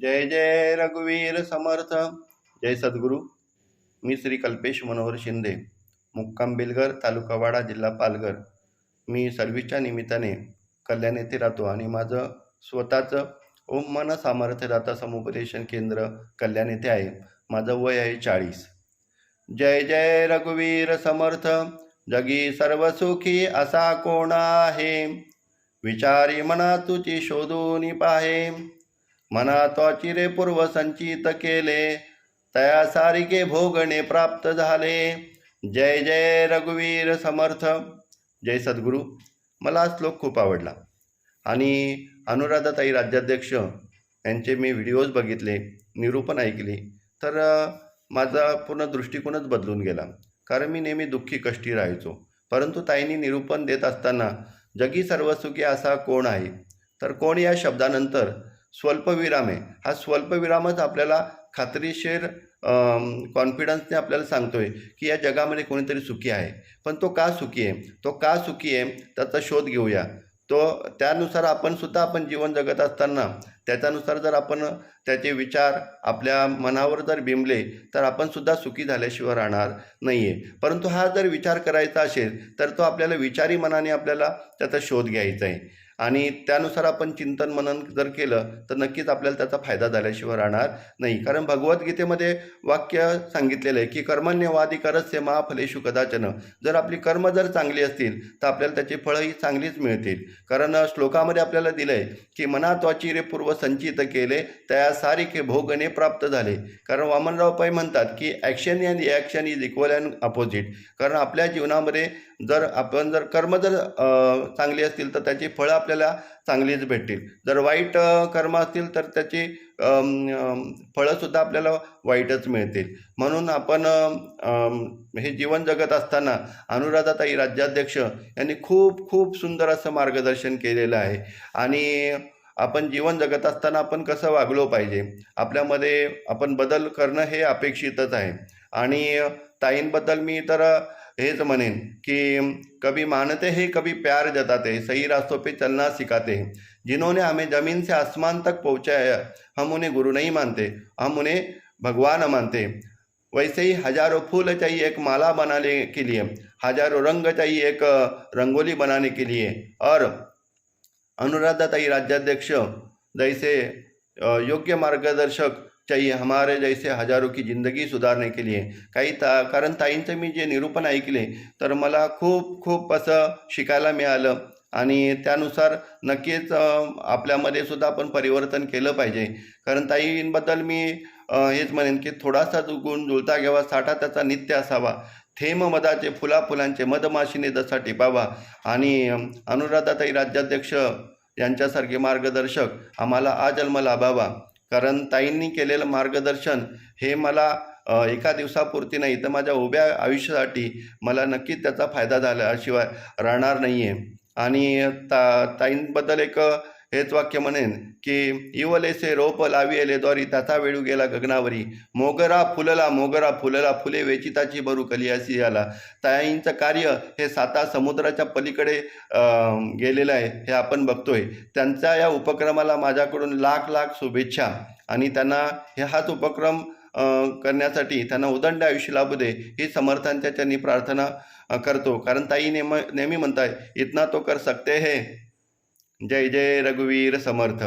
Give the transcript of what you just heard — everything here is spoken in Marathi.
जय जय रघुवीर समर्थ. जय सद्गुरू. मी श्री कल्पेश मनोहर शिंदे मुक्काम बिलगर तालुका वाडा जिल्हा पालघर. मी सर्व्हिसच्या निमित्ताने कल्याण येथे राहतो आणि माझं स्वतःचं ओम मन सामर्थ्य दाता समुपदेशन केंद्र कल्याण येथे आहे. माझं वय आहे चाळीस. जय जय रघुवीर समर्थ. जगी सर्व सुखी असा कोण आहे? विचारी मना तुझी शोधून पाहे. मना त्वाची पूर्व संचित केले. तया सारिके भोगणे प्राप्त झाले. जय जय रघुवीर समर्थ. जय सद्गुरू. मला हा श्लोक खूप आवडला. आणि अनुराधाताई राज्याध्यक्ष यांचे मी व्हिडिओज बघितले निरूपण ऐकले. तर माझा पूर्ण दृष्टिकोनच बदलून गेला. कारण मी नेहमी दुःखी कष्टी राहायचो. परंतु ताईंनी निरूपण देत असताना जगी सर्वसुखी असा कोण आहे? तर कोण या शब्दानंतर स्वल्पविराम. आहे हा स्वल्पविरामच आपल्याला खात्रीशीर कॉन्फिडन्सने आपल्याला सांगतो आहे की या जगामध्ये कोणीतरी सुखी आहे. पण तो का सुखी आहे? तो का सुखी आहे? त्याचा शोध घेऊया. तो त्यानुसार आपण सुद्धा आपण जीवन जगत असताना त्याच्यानुसार जर आपण त्याचे विचार आपल्या मनावर जर बिंबले तर आपण सुद्धा सुखी झाल्याशिवाय राहणार नाही आहे परंतु हा जर विचार करायचा असेल तर तो आपल्याला विचारी मनाने आपल्याला त्याचा शोध घ्यायचा आहे. आणि त्यानुसार आपण चिंतन मनन जर केलं तर नक्कीच आपल्याला त्याचा फायदा झाल्याशिवाय राहणार नाही. कारण भगवद्गीतेमध्ये वाक्य सांगितलेलं आहे की कर्मण्यवादी करस्य महाफलेषु कदाचन. जर आपली कर्म जर चांगली असतील तर आपल्याला त्याची फळं ही चांगलीच मिळतील. कारण श्लोकामध्ये आपल्याला दिलं आहे की मनात्वाची रे पूर्व संचित केले त्या सारिके भोगणे प्राप्त झाले. कारण वामनराव पै म्हणतात की action and reaction is equal and opposite कारण आपल्या जीवनामध्ये जर आपण जर कर्म जर चांगली असतील तर त्याची फळं आपल्याला चांगलीच भेटतील. जर वाईट कर्म असतील तर त्याची फळंसुद्धा आपल्याला वाईटच मिळतील. म्हणून आपण हे जीवन जगत असताना अनुराधाताई राज्याध्यक्ष यांनी खूप खूप सुंदर असं मार्गदर्शन केलेलं आहे. आणि आपण जीवन जगत असताना आपण कसं वागलो पाहिजे? आपल्यामध्ये आपण बदल करणं हे अपेक्षितच आहे. आणि ताईंबद्दल मी तर हेच म्हणेन की कभी मानते हैं कभी प्यार जताते हैं सही रास्तों पे चलना सिखाते हैं। जिन्होंने हमें ज़मीन से आसमान तक पहुंचाया हम उन्हें गुरु नहीं मानते हम उन्हें भगवान मानते। हैं वैसे ही हजारों फूल चाहिए एक माला बनाने के लिए हजारों रंग चाहिए एक रंगोली बनाने के लिए। और अनुराधाताई राज्याध्यक्ष जैसे योग्य मार्गदर्शक चाहिए हमारे जैसे हजारों की ज़िंदगी सुधारने के लिए। काही ता कारण ताईंचं मी जे निरूपण ऐकले तर मला खूप खूप असं शिकायला मिळालं. आणि त्यानुसार नक्कीच आपल्यामध्ये सुद्धा आपण परिवर्तन केलं पाहिजे. कारण ताईंबद्दल मी हेच म्हणेन की थोडासा जो गुण जुळता घ्यावा साठा त्याचा नित्य असावा. थेम मधाचे फुला फुलांचे मधमाशीने जसा टिपावा. आणि अनुराधाताई राज्याध्यक्ष यांच्यासारखे मार्गदर्शक आम्हाला आजन्म लाभावा. कारण ताईंनी केलेलं मार्गदर्शन हे मला एका दिवसापुरती नाही तर माझ्या उभ्या आयुष्यासाठी मला नक्कीच त्याचा फायदा झाल्याशिवाय राहणार नाही आहे आणि ता ताईंबद्दल एक हेच वाक्य म्हणेन की इवलेसे रोप लाविले द्वारी त्याचा वेळू गेला गगनावरी. मोगरा फुलला मोगरा फुलला फुले वेचिताची बरू कलियासी आला. ताईंचं कार्य हे साता समुद्राच्या पलीकडे गेलेलं आहे हे आपण बघतोय. त्यांच्या या उपक्रमाला माझ्याकडून लाख लाख शुभेच्छा. आणि त्यांना हे हाच उपक्रम करण्यासाठी त्यांना उदंड आयुष्य लाभू दे ही समर्थांच्या त्यांनी प्रार्थना करतो. कारण ताई नेम नेहमी म्हणताय इतना तो कर सकते हे. जय जय रघुवीर समर्थ.